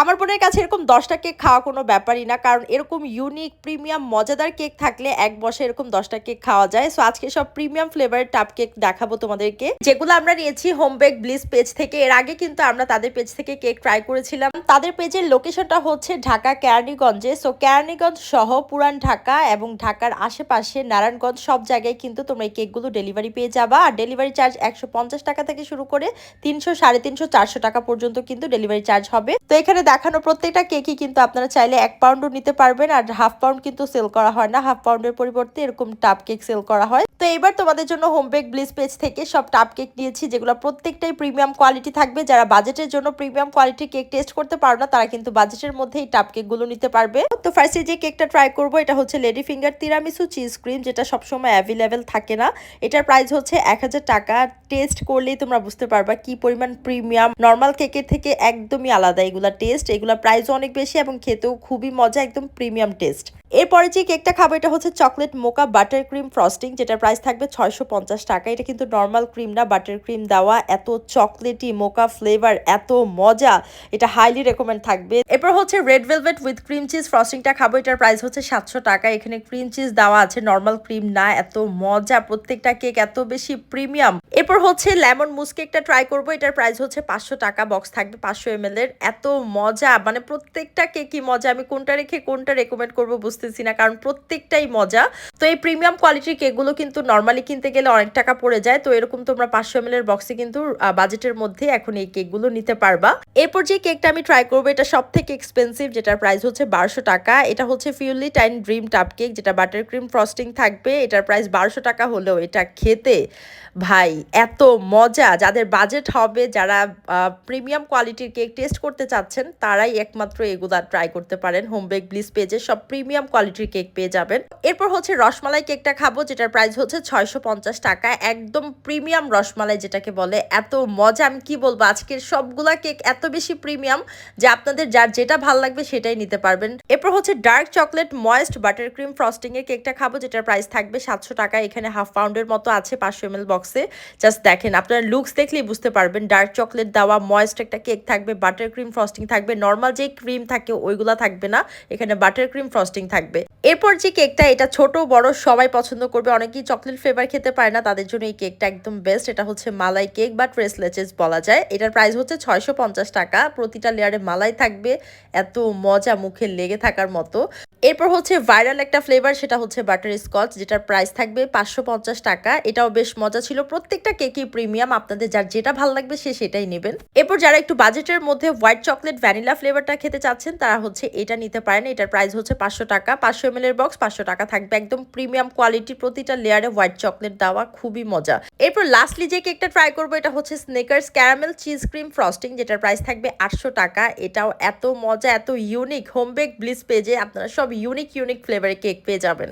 আমার বোনের কাছে এরকম দশটা কেক খাওয়া কোনো ব্যাপারই না, কারণ এরকম ইউনিক প্রিমিয়াম মজাদার কেক থাকলে এক বসে এরকম দশটা কেক খাওয়া যায়। সো আজকে সব প্রিমিয়াম ফ্লেভারের টাপ কেক দেখাবো তোমাদেরকে। যেগুলো আমরা নিয়েছি হোম বেক ব্লিস পেজ থেকে, এর আগে কিন্তু আমরা তাদের পেজ থেকে কেক ট্রাই করেছিলাম। তাদের পেজের লোকেশনটা হচ্ছে ঢাকা, কেরানীগঞ্জে। সো কেরানীগঞ্জ সহ পুরান ঢাকা এবং ঢাকার আশেপাশে নারায়ণগঞ্জ সব জায়গায় কিন্তু তোমরা এই কেকগুলো ডেলিভারি পেয়ে যাবা। আর ডেলিভারি চার্জ একশো পঞ্চাশ টাকা থেকে শুরু করে তিনশো সাড়ে তিনশো চারশো টাকা পর্যন্ত কিন্তু ডেলিভারি চার্জ হবে। তো এখানে দেখানো প্রত্যেকটা কেকই কিন্তু আপনারা চাইলে এক পাউন্ডও নিতে পারবেন, আর হাফ পাউন্ড কিন্তু সেল করা হয় না। হাফ পাউন্ডের পরিবর্তে এরকম টাপ কেক সেল করা হয়। তো এবার তোমাদের জন্য হোম বেক ব্লিস পেজ থেকে সব টাপ কেক নিয়েছি, যেগুলো প্রত্যেকটাই প্রিমিয়াম কোয়ালিটি থাকবে। যারা বাজেটের জন্য প্রিমিয়াম কোয়ালিটি কেক টেস্ট করতে পারো না, তারা কিন্তু বাজেটের মধ্যে এই টাপ কেকগুলো নিতে পারবে। তো ফার্স্টে যে কেকটা ট্রাই করব, এটা হচ্ছে lady finger tiramisu cheese cream যেটা সবসময় অ্যাভেলেবেল থাকে না। এটার প্রাইস হচ্ছে এক হাজার টাকা। টেস্ট করলেই তোমরা বুঝতে পারবা কি পরিমাণ প্রিমিয়াম নর্মাল কেকের থেকে একদমই আলাদা এগুলা টেস্ট এগুলা প্রাইসও অনেক বেশি এবং খেতেও খুবই মজা, একদম প্রিমিয়াম টেস্ট এরপরে যে কেকটা খাব, এটা হচ্ছে chocolate mocha butter cream frosting যেটার প্রাইস থাকবে ছয়শো পঞ্চাশ টাকা। এটা কিন্তু নর্মাল ক্রিম না বাটার ক্রিম দেওয়া। এত চকলেটি মোকা ফ্লেভার এত মজা। এটা হাইলি রেকমেন্ড থাকবে। এরপর হচ্ছে red velvet with cream cheese ফ্রস্টিংটা খাব, এটার প্রাইস হচ্ছে সাতশো টাকা। এখানে ক্রিম চিজ দেওয়া আছে নর্মাল ক্রিম না, এত মজা। প্রত্যেকটা কেক এত বেশি প্রিমিয়াম এরপর হচ্ছে লেমন মুস কেকটা ট্রাই করব, এটার প্রাইস হচ্ছে পাঁচশো টাকা। বক্স থাকবে পাঁচশো এম এর। এত মজা মানে প্রত্যেকটা কেকই মজা, আমি কোনটা রেখে কোনটা রেকমেন্ড করব বুঝতেছি না, কারণ প্রত্যেকটাই মজা। তো এই প্রিমিয়াম কোয়ালিটির কেকগুলো কিন্তু নর্মালি কিনতে গেলে অনেক টাকা পড়ে যায়, তো এরকম তোমরা পাঁচশো এম বক্সে কিন্তু বাজেটের মধ্যে এখন এই কেকগুলো নিতে পারবা। এরপর যে কেকটা আমি ট্রাই করব, এটা সব থেকে এক্সপেন্সিভ যেটার প্রাইস হচ্ছে বারোশো টাকা। এটা হচ্ছে ফিউলি টাইন ড্রিম টাপ কেক যেটা বাটার ক্রিম ফ্রস্টিং থাকবে। এটার প্রাইস বারোশো টাকা হলেও এটা খেতে, ভাই, এত মজা। যাদের বাজেট হবে, যারা প্রিমিয়াম কোয়ালিটির কেক টেস্ট করতে চাচ্ছেন তারাই একমাত্র এগুলা ট্রাই করতে পারেন। হোম বেক ব্লিস পেজে সব প্রিমিয়াম কোয়ালিটির কেক পেয়ে যাবেন। এরপর হচ্ছে রসমালাই কেকটা খাব, যেটার প্রাইস হচ্ছে ছয়শো পঞ্চাশ টাকা। একদম প্রিমিয়াম রসমালাই যেটাকে বলে, এত মজা, আমি কি বলব, আজকের সবগুলা কেক এত বেশি প্রিমিয়াম যে আপনাদের যার যেটা ভালো লাগবে সেটাই নিতে পারবেন। এরপর হচ্ছে dark chocolate moist butter cream frosting এর কেকটা খাব, যেটার প্রাইস থাকবে সাতশো টাকা। এখানে হাফ পাউন্ডের মতো আছে পাঁচশো এম বক্সে জাস্ট দেখেন, আপনারা লুকস দেখলেই বুঝতে পারবেন ডার্ক চকলেট দেওয়া ময়েস্ট একটা কেক থাকবে বাটার ক্রিম ফ্রস্টিং থাকবে নর্মাল যে ক্রিম থাকে ওইগুলা থাকবে না, এখানে বাটার ক্রিম ফ্রস্টিং থাকবে। এরপর যে কেকটা এটা ছোট, বড় সবাই পছন্দ করবে, অনেকেই চকলেট ফ্লেভার খেতে পারে না, তাদের জন্য এই কেকটা একদম বেস্ট এটা হচ্ছে মালাই কেক বা ট্রেস লেচেস বলা যায়। এটার প্রাইস হচ্ছে ছয়শো পঞ্চাশ টাকা, প্রতিটা লেয়ারে মালাই থাকবে, এত মজা মুখে লেগে থাকার মতো। এরপর হচ্ছে ভাইরাল একটা ফ্লেভার সেটা হচ্ছে বাটার স্কচ যেটার প্রাইস থাকবে পাঁচশো পঞ্চাশ টাকা। এটাও বেশ মজা ছিল, প্রত্যেকটা কেকই প্রিমিয়াম আপনাদের যার যেটা ভালো লাগবে সে সেটাই নেবেন। এরপর যারা একটু বাজেটের মধ্যে হোয়াইট চকলেট ভ্যানিলা ফ্লেভারটা খেতে চাচ্ছেন, তারা হচ্ছে এটা নিতে পারেন। এটার প্রাইস হচ্ছে পাঁচশো টাকা। পাঁচশো এম এর বক্স পাঁচশো টাকা থাকবে। একদম প্রিমিয়াম কোয়ালিটির প্রতিটা লেয়ারে হোয়াইট চকলেট দেওয়া খুবই মজা। এরপর লাস্টলি যে কেকটা ট্রাই করব, এটা হচ্ছে Snickers caramel cheese cream frosting যেটার প্রাইস থাকবে আটশো টাকা। এটাও এত মজা, এত ইউনিক হোম বেক ব্লিস পেজে আপনারা সব ইউনিক ইউনিক ফ্লেভারে কেক পেয়ে যাবেন।